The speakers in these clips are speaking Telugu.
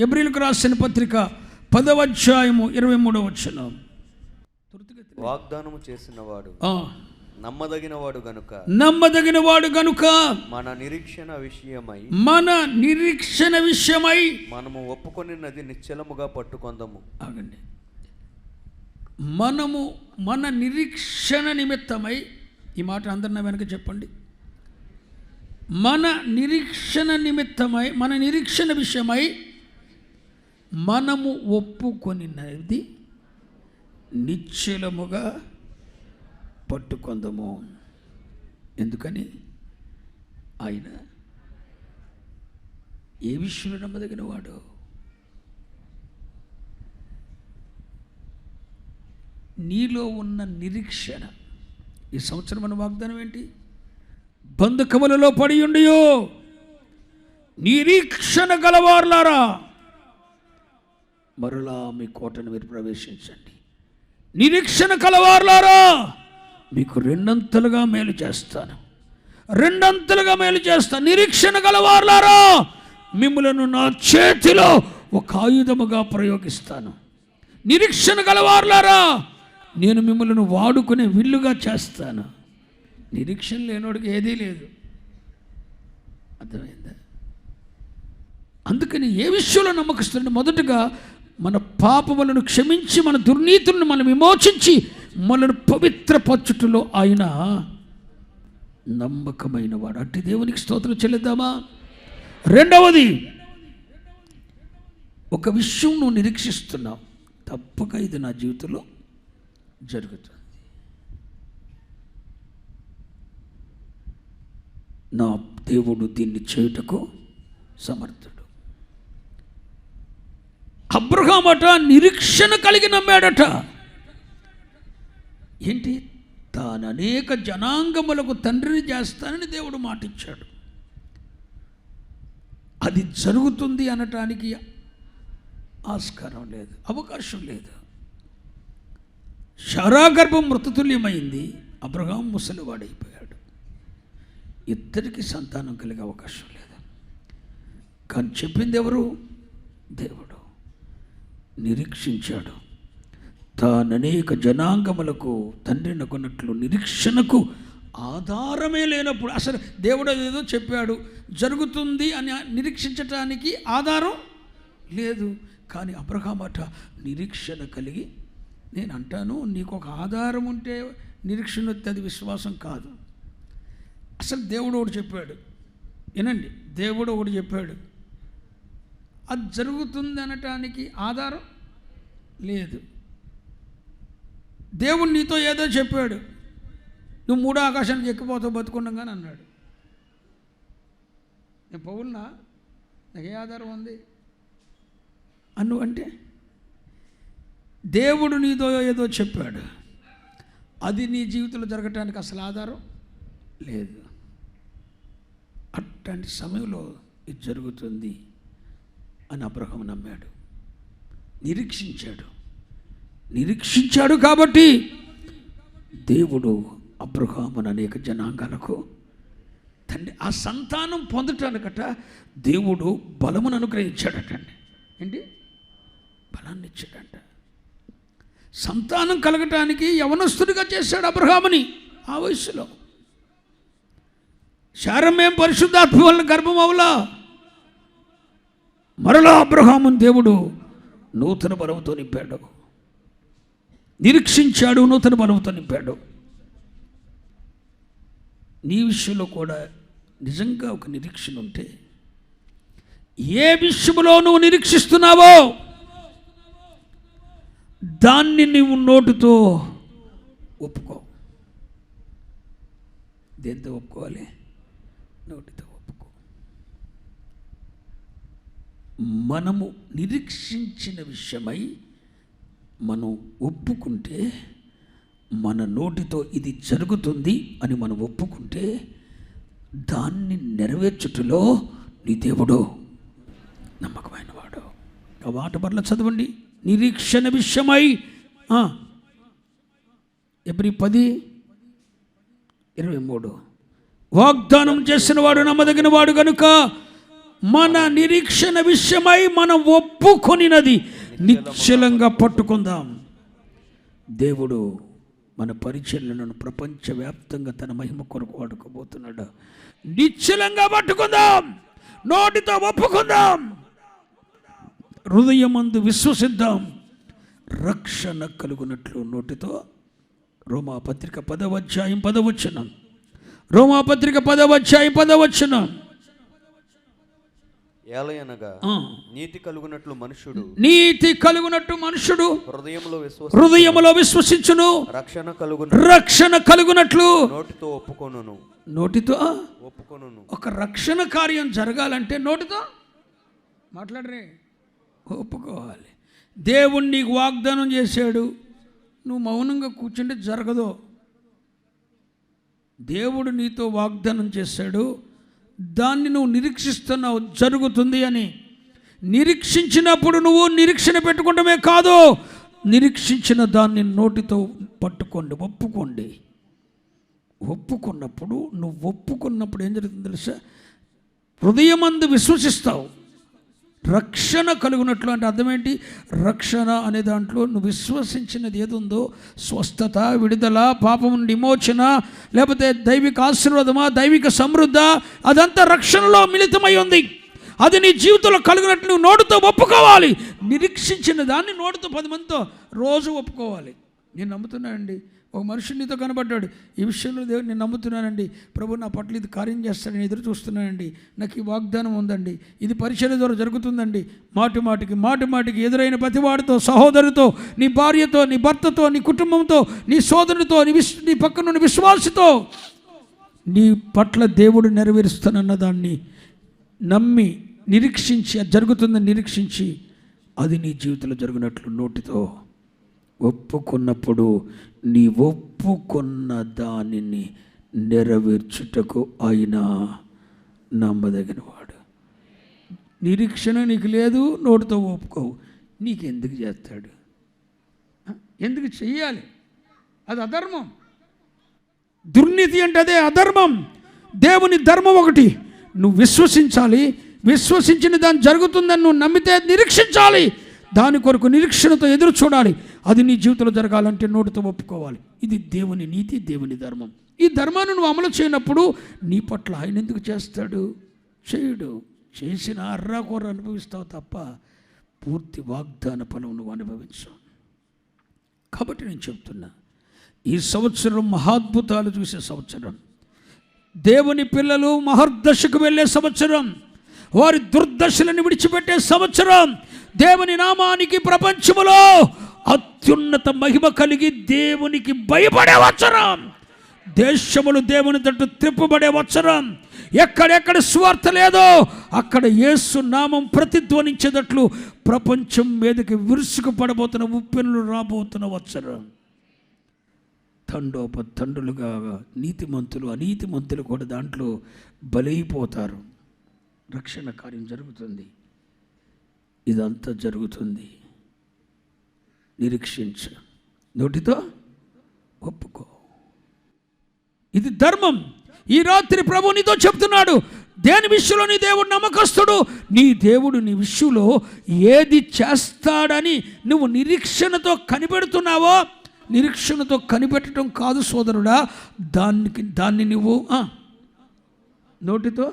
ఎబ్రిల్కు రాసిన పత్రిక పదవ అధ్యాయము ఇరవై మూడవ వచ్చిన వాగ్దానము చేసినవాడు నమ్మదగినవాడు గనుక నమ్మదగిన వాడు గనుక మన నిరీక్షణ విషయమై మన నిరీక్షణ విషయమై మనము ఒప్పుకొనినది నిశ్చలముగా పట్టుకొందము. ఆగండి. మనము మన నిరీక్షణ నిమిత్తమై ఈ మాట అందరిన వెనక చెప్పండి. మన నిరీక్షణ నిమిత్తమై మన నిరీక్షణ విషయమై మనము ఒప్పుకొనినది నిశ్చలముగా పట్టుకొందము. ఎందుకని? ఆయన ఏ విషయంలో నమ్మదగిన వాడు? నీలో ఉన్న నిరీక్షణ. ఈ సంవత్సరం మన వాగ్దానం ఏంటి? బంధుకములలో పడి ఉండియో. నిరీక్షణ గలవారులారా. మరలా మీ కోటను మీరు ప్రవేశించండి. నిరీక్షణ కలవారులారా మీకు రెండంతలుగా మేలు చేస్తాను. రెండంతలుగా మేలు చేస్తాను నిరీక్షణ గలవారులారా మిమ్మలను నా చేతిలో ఒక ఆయుధముగా ప్రయోగిస్తాను. నిరీక్షణ గలవారులారా నేను మిమ్మల్ని వాడుకునే విల్లుగా చేస్తాను. నిరీక్షణ లేనోడికి ఏదీ లేదు. అర్థమైందా? అందుకని ఏ విషయంలో నమ్మకస్తుంటే మొదటగా మన పాపములను క్షమించి మన దుర్నీతులను మనం విమోచించి మనను పవిత్రపరచుటలో ఆయన నమ్మకమైన వాడు అట్టి దేవునికి స్తోత్రం చెల్లిద్దామా? రెండవది ఒక విషయం నువ్వు నిరీక్షిస్తున్నావు. తప్పక ఇది నా జీవితంలో జరుగుతుంది. నా దేవుడు దీన్ని చేయుటకు సమర్థుడు. అబ్రహామట నిరీక్షణ కలిగి నమ్మాడట. ఏంటి? తాను అనేక జనాంగములకు తండ్రిని చేస్తానని దేవుడు మాటిచ్చాడు. అది జరుగుతుంది అనటానికి ఆస్కారం లేదు అవకాశం లేదు. శారాగర్భం మృతతుల్యమైంది అబ్రహాం ముసలివాడైపోయాడు. ఇద్దరికి సంతానం కలిగే అవకాశం లేదు. కానీ చెప్పింది ఎవరు? దేవుడు. నిరీక్షించాడు. తాను అనేక జనాంగములకు తండ్రినకున్నట్లు నిరీక్షణకు ఆధారమే లేనప్పుడు అసలు దేవుడు ఏదో చెప్పాడు. జరుగుతుంది అని నిరీక్షించటానికి ఆధారం లేదు. కానీ అబ్రహామట నిరీక్షణ కలిగి నేను అంటాను నీకు ఒక ఆధారం ఉంటే నిరీక్షణ వస్తే అది విశ్వాసం కాదు. అసలు దేవుడు ఒకటి చెప్పాడు. వినండి దేవుడు ఒకటి చెప్పాడు. అది జరుగుతుంది అనటానికి ఆధారం లేదు. దేవుడు నీతో ఏదో చెప్పాడు. నువ్వు మూడో ఆకాశానికి ఎక్కిపోతావు బతుకుండగానే అన్నాడు. నేను పౌల్నా? నాకు ఏ ఆధారం ఉంది. అన్ను అంటే దేవుడు నీతో ఏదో చెప్పాడు. అది నీ జీవితంలో జరగటానికి అసలు ఆధారం లేదు. అట్లాంటి సమయంలో ఇది జరుగుతుంది. అని అబ్రహం నమ్మాడు. నిరీక్షించాడు. నిరీక్షించాడు కాబట్టి దేవుడు అబ్రహామును అనేక జనాంగాలకు తండ్రి ఆ సంతానం పొందటానికట దేవుడు బలమును అనుగ్రహించాడటండి ఏంటి? బలాన్ని ఇచ్చాడంట. సంతానం కలగటానికి యవనస్తుడిగా చేశాడు అబ్రహాముని ఆ వయసులో. శారమేం పరిశుద్ధాత్మ వలన గర్భం అవులా? మరలా అబ్రహాముని దేవుడు నూతన బలంతో నింపాడు. నిరీక్షించాడు నూతన బలంతో నింపాడు. నీ విషయంలో కూడా నిజంగా ఒక నిరీక్షణ ఉంటే ఏ విషయంలో నువ్వు నిరీక్షిస్తున్నావో దాన్ని నువ్వు నోటుతో ఒప్పుకో. దేంతో ఒప్పుకోవాలి? నోటితో ఒప్పుకో మనము నిరీక్షించిన విషయమై మనం ఒప్పుకుంటే మన నోటితో ఇది జరుగుతుంది అని మనం ఒప్పుకుంటే దాన్ని నెరవేర్చుటలో నీ దేవుడు నమ్మకమైన వాడు. ఆ చదవండి. నిరీక్షణ విషయమై. ఎబ్రి పది ఇరవై మూడు. వాగ్దానం చేసిన వాడు నమ్మదగిన వాడు కనుక మన నిరీక్షణ విషయమై మనం ఒప్పుకొనినది. నిశ్చలంగా పట్టుకుందాం. దేవుడు మన పరిచర్యలను ప్రపంచవ్యాప్తంగా తన మహిమ కొరకు వాడుకోబోతున్నాడు. నిశ్చలంగా పట్టుకుందాం. నోటితో ఒప్పుకుందాం. హృదయమందు విశ్వసిద్దాం. రక్షణ కలుగునట్లు నోటితో రోమాపత్రిక పదవధ్యాయం రోమాపత్రిక రోమా పత్రిక పదవధ్యాయం పదవచనం. ఏలయనగా. నీతి కలుగునట్లు మనుషుడు నీతి కలుగునట్టు మనుషుడు హృదయంలో విశ్వాస హృదయములో విశ్వసించును. రక్షణ కలుగున. రక్షణ కలుగునట్లు నోటితో ఒప్పుకొనును. నోటితో ఒప్పుకొనును. ఒక రక్షణ కార్యం జరగాలంటే నోటితో మాట్లాడరే ఒప్పుకోవాలి. దేవుడు నీకు వాగ్దానం చేశాడు నువ్వు మౌనంగా కూర్చుంటే జరగదు. దేవుడు నీతో వాగ్దానం చేశాడు దాన్ని నువ్వు నిరీక్షిస్తున్నావు జరుగుతుంది అని. నిరీక్షించినప్పుడు నువ్వు నిరీక్షణ పెట్టుకోవడమే కాదు నిరీక్షించిన దాన్ని నోటితో పట్టుకోండి ఒప్పుకోండి. ఒప్పుకున్నప్పుడు నువ్వు ఒప్పుకున్నప్పుడు ఏం జరుగుతుంది తెలుసా? హృదయమందు విశ్వసిస్తావు. రక్షణ కలుగునట్లు అంటే అర్థం ఏంటి రక్షణ అనే దాంట్లో నువ్వు విశ్వసించినది ఏది ఉందో స్వస్థత విడుదల పాపం విమోచన లేకపోతే దైవిక ఆశీర్వాదమా దైవిక సమృద్ధ అదంతా రక్షణలో మిళితమై ఉంది. అది నీ జీవితంలో కలిగినట్లు నువ్వు నోటితో ఒప్పుకోవాలి. నిరీక్షించిన దాన్ని నోటితో పది మందితో రోజు ఒప్పుకోవాలి. నేను నమ్ముతున్నానండి. ఒక మనుషుడు నీతో కనబడ్డాడు. ఈ విషయంలో దేవుడు నేను నమ్ముతున్నానండి. ప్రభు నా పట్ల ఇది కార్యం చేస్తాడని ఎదురు చూస్తున్నానండి. నాకు ఈ వాగ్దానం ఉందండి. ఇది పరిచయ ద్వారా జరుగుతుందండి. మాటి మాటికి మాటి మాటికి ఎదురైన ప్రతివాడితో సహోదరుతో నీ భార్యతో నీ భర్తతో నీ కుటుంబంతో నీ సోదరుడితో నీ విశ్ నీ పక్కనున్న విశ్వాసతో నీ పట్ల దేవుడు నెరవేరుస్తానన్న దాన్ని నమ్మి నిరీక్షించి అది జరుగుతుందని నిరీక్షించి అది నీ జీవితంలో జరిగినట్లు నోటితో ఒప్పుకున్నప్పుడు నీ ఒప్పుకున్న దానిని నెరవేర్చుటకు ఆయన నమ్మదగినవాడు. నిరీక్షణ నీకు లేదు నోటితో ఒప్పుకోవు. నీకెందుకు చేస్తాడు? ఎందుకు చెయ్యాలి? అది అధర్మం. దుర్నీతి అంటే అదే అధర్మం. దేవుని ధర్మం ఒకటి. నువ్వు విశ్వసించాలి. విశ్వసించిన దాన్ని జరుగుతుందని నువ్వు నమ్మితే నిరీక్షించాలి. దాని కొరకు నిరీక్షణతో ఎదురు చూడాలి. అది నీ జీవితంలో జరగాలంటే నోటితో ఒప్పుకోవాలి. ఇది దేవుని నీతి దేవుని ధర్మం. ఈ ధర్మాన్ని నువ్వు అమలు చేయనప్పుడు నీ పట్ల ఆయన ఎందుకు చేస్తాడు? చేయడు. చేసిన అర్రాకూర అనుభవిస్తావు తప్ప పూర్తి వాగ్దాన ఫలం నువ్వు అనుభవించవు. కాబట్టి నేను చెప్తున్నా ఈ సంవత్సరం మహాద్భుతాలు చూసే సంవత్సరం. దేవుని పిల్లలు మహర్దశకు వెళ్ళే సంవత్సరం. వారి దుర్దశలను విడిచిపెట్టే సంవత్సరం. దేవుని నామానికి ప్రపంచములో అత్యున్నత మహిమ కలిగి దేవునికి భయపడే వచ్చరం దేశములు దేవుని తట్టు త్రిప్పబడే వచ్చరం ఎక్కడెక్కడ స్వార్థ లేదో అక్కడ యేసు నామం ప్రతిధ్వనించేటట్లు ప్రపంచం మీదకి విరుసుకు పడబోతున్న ఉప్పెన్లు రాబోతున్న వచ్చరం తండోపతండులుగా నీతిమంతులు అనీతిమంతులు కూడా దాంట్లో బలైపోతారు. రక్షణ కార్యం జరుగుతుంది. ఇదంతా జరుగుతుంది. నిరీక్షించు. నోటితో ఒప్పుకో. ఇది ధర్మం. ఈ రాత్రి ప్రభు నీతో చెప్తున్నాడు దేని విషయంలో నీ దేవుడు నమ్మకస్తుడు? నీ దేవుడు నీ విషయంలో ఏది చేస్తాడని నువ్వు నిరీక్షణతో కనిపెడుతున్నావో నిరీక్షణతో కనిపెట్టడం కాదు సోదరుడా దానికి దాన్ని నువ్వు నోటితో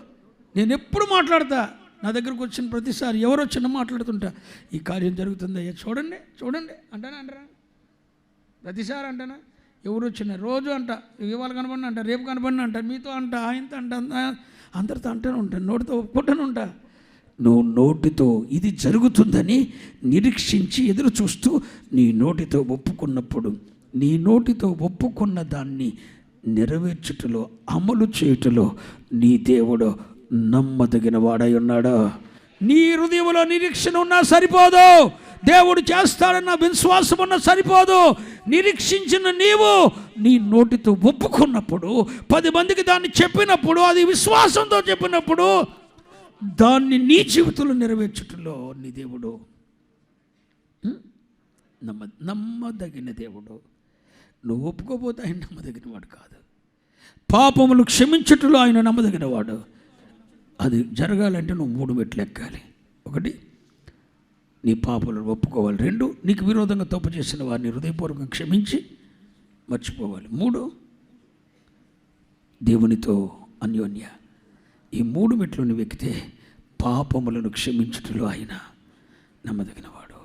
నేను ఎప్పుడు మాట్లాడతా? నా దగ్గరకు వచ్చిన ప్రతిసారి ఎవరు వచ్చినా మాట్లాడుతుంటా ఈ కార్యం జరుగుతుంది అయ్యా చూడండి చూడండి అంటానా అంటారా ప్రతిసారి అంటానా? ఎవరు వచ్చిన రోజు అంట ఇవాళ కనబడిన అంట రేపు కనపడిన అంట మీతో అంట ఆయనతో అంట అంత- అందరితో అంటూనే ఉంటాను నోటితో ఒప్పుకుంటూనే ఉంటా. నువ్వు నోటితో ఇది జరుగుతుందని నిరీక్షించి ఎదురు చూస్తూ నీ నోటితో ఒప్పుకున్నప్పుడు నీ నోటితో ఒప్పుకున్న దాన్ని నెరవేర్చుటలో అమలు చేయుటలో నీ దేవుడు నమ్మదగిన వాడై ఉన్నాడా నీ హృదయంలో నిరీక్షణ ఉన్నా సరిపోదు. దేవుడు చేస్తాడన్న విశ్వాసం ఉన్న సరిపోదు. నిరీక్షించిన నీవు నీ నోటితో ఒప్పుకున్నప్పుడు పది మందికి దాన్ని చెప్పినప్పుడు అది విశ్వాసంతో చెప్పినప్పుడు దాన్ని నీ జీవితంలో నెరవేర్చుటలో నీ దేవుడు నమ్మ నమ్మదగిన దేవుడు. నువ్వు ఒప్పుకోపోతే ఆయన నమ్మదగిన వాడు కాదు. పాపములు క్షమించుటలో ఆయన నమ్మదగిన వాడు అది జరగాలంటే నువ్వు మూడు మెట్లు ఎక్కాలి. ఒకటి నీ పాపలను ఒప్పుకోవాలి. రెండు నీకు విరోధంగా తప్పు చేసిన వారిని హృదయపూర్వకంగా క్షమించి మర్చిపోవాలి. మూడు దేవునితో అన్యోన్య. ఈ మూడు మెట్లను వెక్కితే పాపములను క్షమించుటలో ఆయన నమ్మదగినవాడు.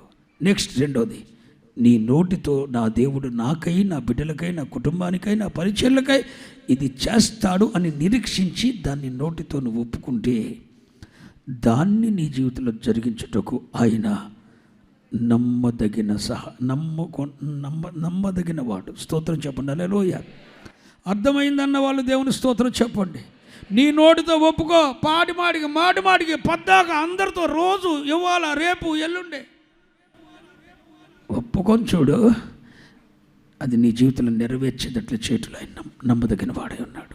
నెక్స్ట్ రెండోది నీ నోటితో నా దేవుడు నాకై నా బిడ్డలకై నా కుటుంబానికై నా పరిచయలకై ఇది చేస్తాడు అని నిరీక్షించి దాన్ని నోటితో నువ్వు ఒప్పుకుంటే దాన్ని నీ జీవితంలో జరిగించుటకు ఆయన నమ్మదగిన సహ నమ్మకొ నమ్మ నమ్మదగిన వాడు. స్తోత్రం చెప్పండి. అలెలోయ అర్థమైందన్న వాళ్ళు దేవుని స్తోత్రం చెప్పండి. నీ నోటితో ఒప్పుకో. పాటి మాటికి మాటి మాటికి పద్దాక అందరితో రోజు ఇవ్వాల రేపు ఎల్లుండే. నమ్ముకొని చూడు. అది నీ జీవితంలో నెరవేర్చేటట్లు చేతులు ఆయన నమ్మదగిన వాడే ఉన్నాడు.